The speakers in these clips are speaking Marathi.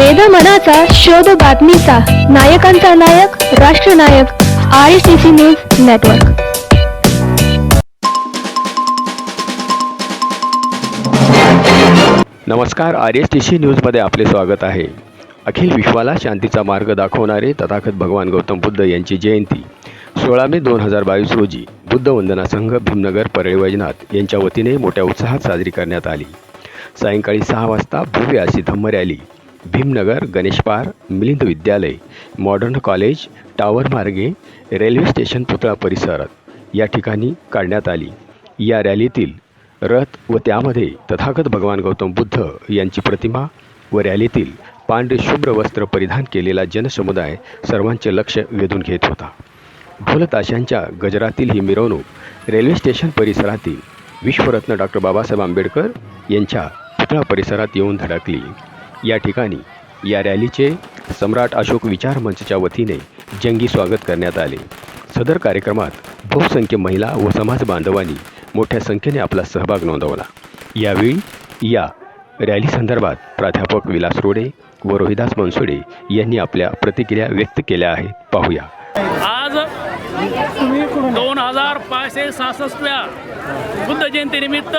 वेद मनाचा शोध बातमीचा. नायकांचा नायक राष्ट्रनायक R C T C news network नमस्कार आर एस टी सी न्यूजमध्ये आपले स्वागत आहे. अखिल विश्वाला शांतीचा मार्ग दाखवणारे तथागत भगवान गौतम बुद्ध यांची जयंती. सोळा मे दोन हजार बावीस रोजी बुद्ध वंदना संघ भीमनगर परळी वैजनाथ यांच्या वतीने मोठ्या उत्साहात साजरी करण्यात आली. सायंकाळी सहा वाजता भव्य अशी धम्म rally Bhimnagar Ganeshpar Milind Vidyalaya modern college tower मार्गे रेल्वे स्टेशन पुतळा परिसरात या ठिकाणी काढण्यात आली. या रॅलीतील रथ व त्यामध्ये तथागत भगवान गौतम बुद्ध यांची प्रतिमा व रॅलीतील पांढरे शुभ्र वस्त्र परिधान केलेला जनसमुदाय सर्वांचे लक्ष वेधून घेत होता. ढोलताशांच्या गजरातील ही मिरवणूक रेल्वे स्टेशन परिसरातील विश्वरत्न डॉक्टर बाबासाहेब आंबेडकर यांच्या पुतळा परिसरात येऊन धडकली. या ठिकाणी या रॅलीचे सम्राट अशोक विचार मंचच्या वतीने जंगी स्वागत करण्यात आले. सदर कार्यक्रमात बहुसंख्य महिला व समाज बांधवांनी मोठ्या संख्येने आपला सहभाग नोंदवला. यावेळी या रॅली संदर्भात प्राध्यापक विलास रोडे व रोहिदास मनसुडे यांनी आपल्या प्रतिक्रिया व्यक्त केल्या आहेत. पाहूया. आज दोन हजार पाचशे सहासष्टव्या बुद्ध जयंतीनिमित्त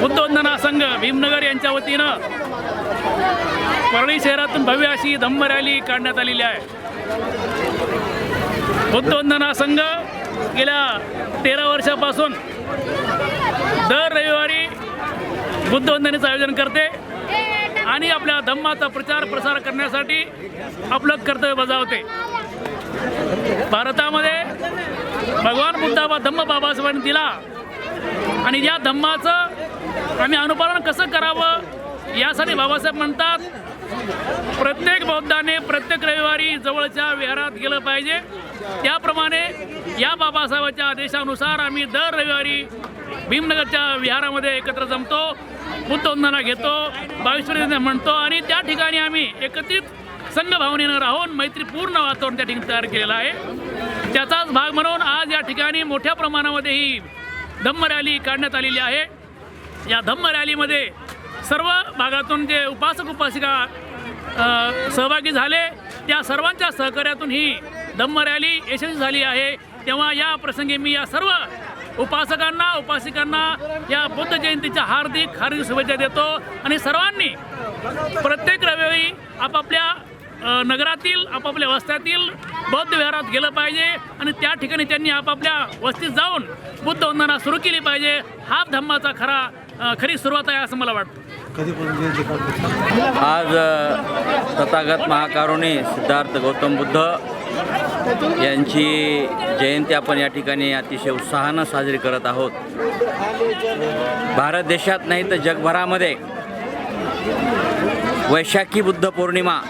बुद्धवंदना संघ भीमनगर यांच्या वतीनं परळी शहरातून भव्य अशी धम्म रॅली काढण्यात आलेली आहे. बुद्धवंदना संघ गेल्या तेरा वर्षापासून दर रविवारी बुद्धवंदनेचं आयोजन करते आणि आपल्या धम्माचा प्रचार प्रसार करण्यासाठी आपलं कर्तव्य बजावते. भारतामध्ये भगवान बुद्धाबा धम्म बाबासाहेबांनी दिला. आणि या धम्माचं आम्ही अनुपालन कसं करावं यासाठी बाबासाहेब म्हणतात प्रत्येक बौद्धाने प्रत्येक रविवारी जवळच्या विहारात गेलं पाहिजे. त्याप्रमाणे या बाबासाहेबाच्या आदेशानुसार आम्ही दर रविवारी भीमनगरच्या विहारामध्ये एकत्र जमतो बुद्धवंदना घेतो बावीश्वरी म्हणतो आणि त्या ठिकाणी आम्ही एकत्रित संघ भावनेनं राहून मैत्रीपूर्ण वातावरण त्या ठिकाणी तयार केलेलं आहे. त्याचाच भाग म्हणून आज या ठिकाणी मोठ्या प्रमाणामध्ये ही धम्म रॅली काढण्यात आलेली आहे. या धम्म रॅलीमध्ये सर्व भागातून जे उपासक उपासिका सहभागी झाले त्या सर्वांच्या सहकार्यातून ही धम्म रॅली यशस्वी झाली आहे. तेव्हा या प्रसंगी मी या सर्व उपासकांना उपासिकांना या बुद्ध जयंतीच्या हार्दिक हार्दिक शुभेच्छा देतो आणि सर्वांनी प्रत्येक रविवारी आपापल्या नगरातील आपापल्या वस्त्यातील बौद्ध विहारात गेलं पाहिजे आणि त्या ठिकाणी त्यांनी आपापल्या वस्तीत जाऊन बुद्ध वंदना सुरू केली पाहिजे. हा धम्माचा खरा खरी सुरुवात आहे असं मला वाटतं. आज तथागत महाकारुणी सिद्धार्थ गौतम बुद्ध यांची जयंती आपण या ठिकाणी अतिशय उत्साहानं साजरी करत आहोत. भारत देशात नाही तर जगभरामध्ये वैशाखी बुद्ध पौर्णिमा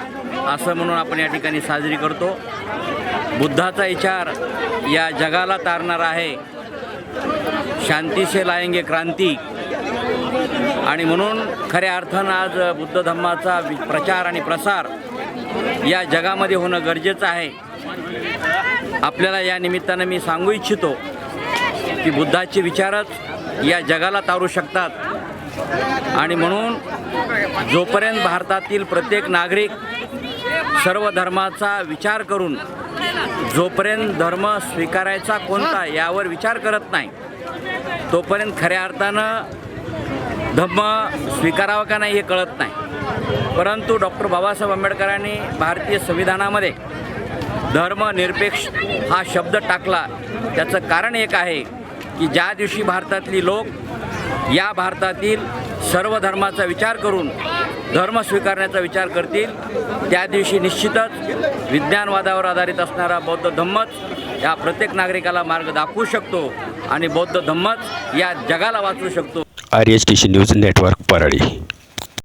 असं म्हणून आपण या ठिकाणी साजरी करतो. बुद्धाचा विचार या जगाला तारणारा आहे. शांती से लाएंगे क्रांती आणि म्हणून खऱ्या अर्थानं आज बुद्ध धम्माचा वि- प्रचार आणि प्रसार या जगामध्ये होणं गरजेचं आहे. आपल्याला या निमित्तानं मी सांगू इच्छितो की बुद्धाचे विचारच या जगाला तारू शकतात. आणि म्हणून जोपर्यंत भारतातील प्रत्येक नागरिक सर्व धर्माचा विचार करून जोपर्यंत धर्म स्वीकारायचा कोणता यावर विचार करत नाही तोपर्यंत खऱ्या अर्थानं धम्म स्वीकारावा का नाही हे कळत नाही. परंतु डॉक्टर बाबासाहेब आंबेडकरांनी भारतीय संविधानामध्ये धर्मनिरपेक्ष हा शब्द टाकला. त्याचं कारण एक आहे की ज्या दिवशी भारतातली लोक या भारतातील सर्व धर्माचा विचार करून धर्म स्वीकारण्याचा विचार करतील त्या दिवशी निश्चितच विज्ञानवादावर आधारित असणारा बौद्ध धम्मच या प्रत्येक नागरिकाला मार्ग दाखवू शकतो आणि बौद्ध धम्मच या जगाला वाचवू शकतो. R S T C news network Parli